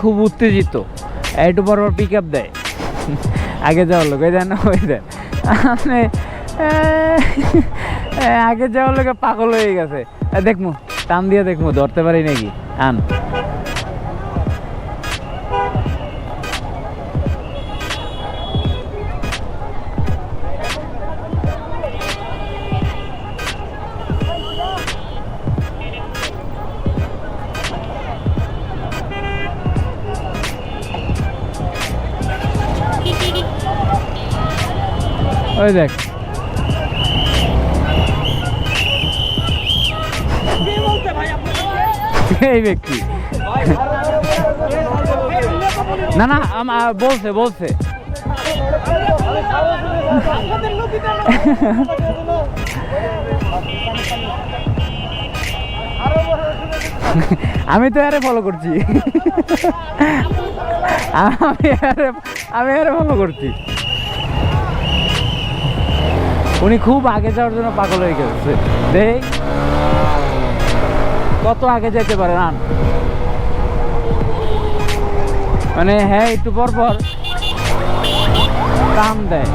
খুব উত্তেজিত। একটু পর পর পিক আপ দেয়। আগে যাওয়ার লোক ওই দেন ওই দেন। আগে যাওয়ার লোকে পাগল হয়ে গেছে। দেখমু, টান দিয়ে দেখমু, ধরতে পারি নাকি? আন। ওই দেখ। এই ব্যক্তি। না না বলছে বলছে। আমি তো আরে ফলো করছি। আমি আরে আমি আরে ফলো করছি। উনি খুব আগে যাওয়ার জন্য পাগল হয়ে গেছে। দেখ কত আগে যেতে পারে, রান। মানে হ্যাঁ একটু পর পর। কাম দেয়।